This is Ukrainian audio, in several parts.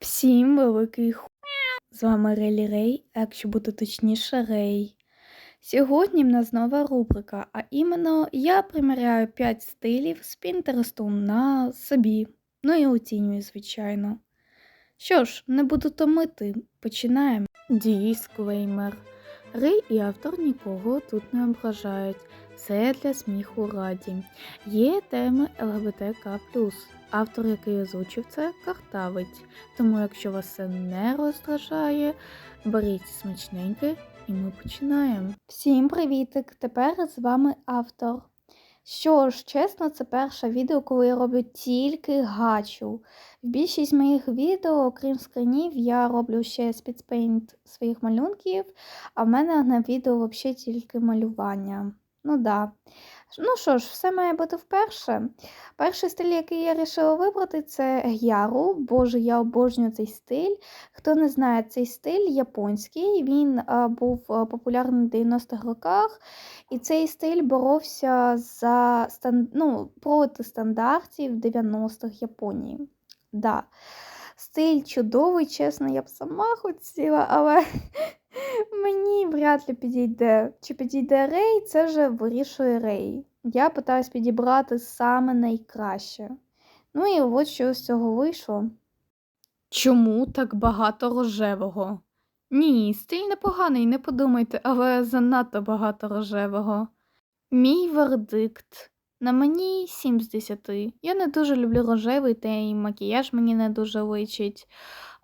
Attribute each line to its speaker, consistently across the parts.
Speaker 1: Всім великий ху. З вами Релі Рей, якщо бути точніше, Рей. Сьогодні в нас нова рубрика, а іменно я приміряю 5 стилів з Пінтересту на собі. Ну і оцінюю, звичайно. Що ж, не буду томити, починаємо. Дисклеймер. Рей і автор нікого тут не ображають. Це для сміху раді. Є теми ЛГБТК. Автор, який озвучив це, картавить. Тому, якщо вас це не роздражає, беріть смачненьке і ми починаємо. Всім привітик! Тепер з вами автор. Що ж, чесно, це перше відео, коли я роблю тільки гачу. В більшість моїх відео, окрім скринів, я роблю ще спідспейнт своїх малюнків, а в мене на відео взагалі тільки малювання. Ну да. Ну що ж, все має бути вперше. Перший стиль, який я вирішила вибрати, це гяру. Боже, я обожнюю цей стиль. Хто не знає, цей стиль японський, він а, був а, популярний в 90-х роках. І цей стиль боровся за ну, проти стандартів 90-х Японії. Да. Стиль чудовий, чесно, я б сама хотіла, але мені вряд ли підійде. Чи підійде Рей, це вже вирішує Рей. Я питаюсь підібрати саме найкраще. Ну і от що з цього вийшло. Чому так багато рожевого? Ні, стиль непоганий, не подумайте, але занадто багато рожевого. Мій вердикт. На мені 7 з 10. Я не дуже люблю рожевий, та й макіяж мені не дуже личить.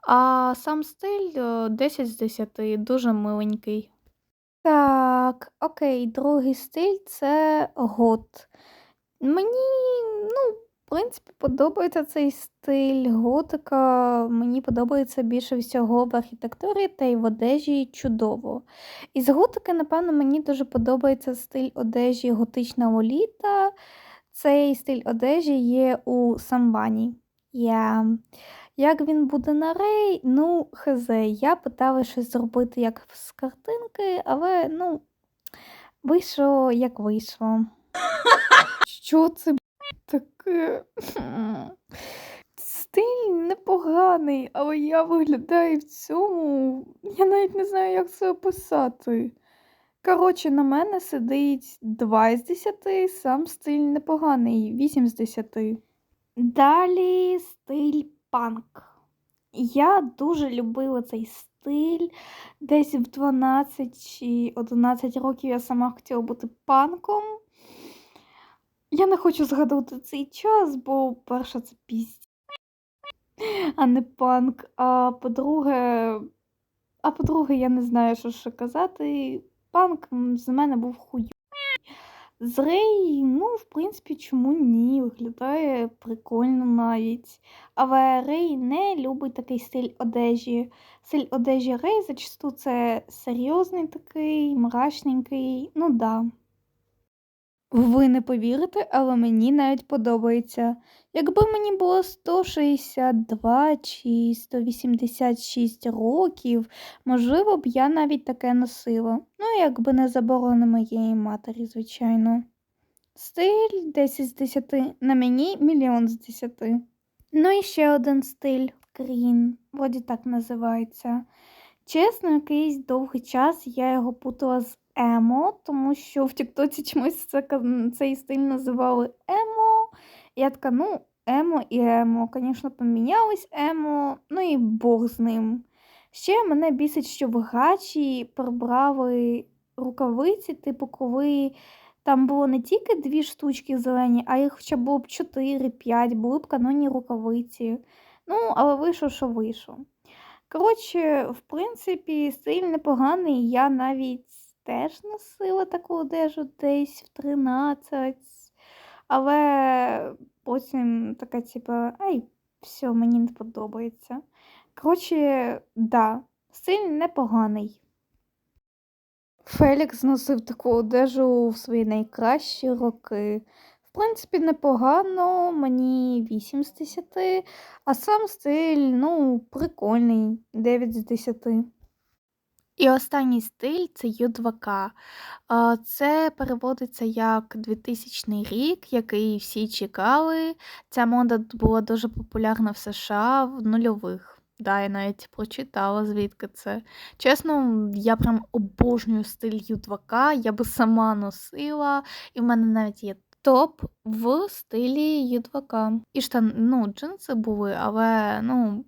Speaker 1: А сам стиль 10 з 10, дуже миленький. Так, окей, другий стиль це гот. Мені, ну, в принципі, подобається цей стиль готика. Мені подобається більше всього в архітектурі та й в одежі чудово. Із готики, напевно, мені дуже подобається стиль одежі готична лоліта. Цей стиль одежі є у самбані. Я... Як він буде на рей, ну, хз, я питала щось зробити як з картинки, але ну, вийшло як вийшло. Що це таке? Стиль непоганий, але я виглядаю в цьому. Я навіть не знаю, як це описати. Коротше, на мене сидить 2 з 10, сам стиль непоганий, 8 з 10. Далі стиль панк. Я дуже любила цей стиль. Десь в 12 чи 11 років я сама хотіла бути панком. Я не хочу згадувати цей час, бо перше це пість, а не панк. А по-друге, а по-друге, я не знаю, що ще казати. Панк з мене був хую. З Рей, ну, в принципі, чому ні? Виглядає прикольно навіть. Але Рей не любить такий стиль одежі. Стиль одежі Рей зачасту це серйозний такий, мрачненький, ну да. Ви не повірите, але мені навіть подобається. Якби мені було 162 чи 186 років, можливо б я навіть таке носила. Ну, якби не заборона моєї матері, звичайно. Стиль 10 з 10, на мені мільйон з 10. Ну і ще один стиль Крін, вроді так називається. Чесно, якийсь довгий час я його путала з емо, тому що в Тіктоці чомусь це, цей стиль називали емо. Я така, ну, емо і емо. Звісно, помінялись емо, ну і Бог з ним. Ще мене бісить, що в гачі прибрали рукавиці, типу, коли там було не тільки дві штучки зелені, а їх хоча було б 4-5, були б канонні рукавиці. Ну, але вийшло, що вийшло. Коротше, в принципі, стиль непоганий. Я навіть теж носила таку одежу десь в 13. Але потім така, типа, ай, все, мені не подобається. Коротше, да, стиль непоганий. Фелікс носив таку одежу в свої найкращі роки. В принципі, непогано, мені 8 з 10, а сам стиль, ну, прикольний, 9 з 10. І останній стиль це Ю2К. Це переводиться як 2000 рік, який всі чекали. Ця мода була дуже популярна в США в нульових. Да, я навіть прочитала, звідки це. Чесно, я прям обожнюю стиль Ю2К, я би сама носила, і в мене навіть є топ в стилі Ю2К. І штан, ну, джинси були, але ну,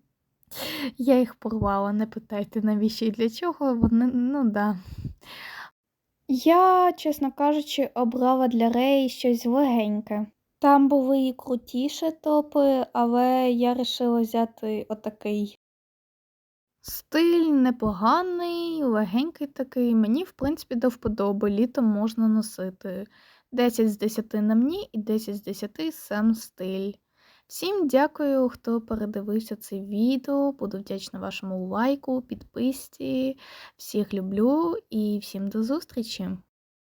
Speaker 1: я їх порвала, не питайте навіщо і для чого. Вони, ну да. Я, чесно кажучи, обрала для Рей щось легеньке. Там були і крутіші топи, але я вирішила взяти отакий. Стиль непоганий, легенький такий. Мені, в принципі, до вподоби. Літом можна носити. 10 з 10 на мені і 10 з 10 сам стиль. Всім дякую, хто передивився це відео. Буду вдячна вашому лайку, підписці. Всіх люблю і всім до зустрічі!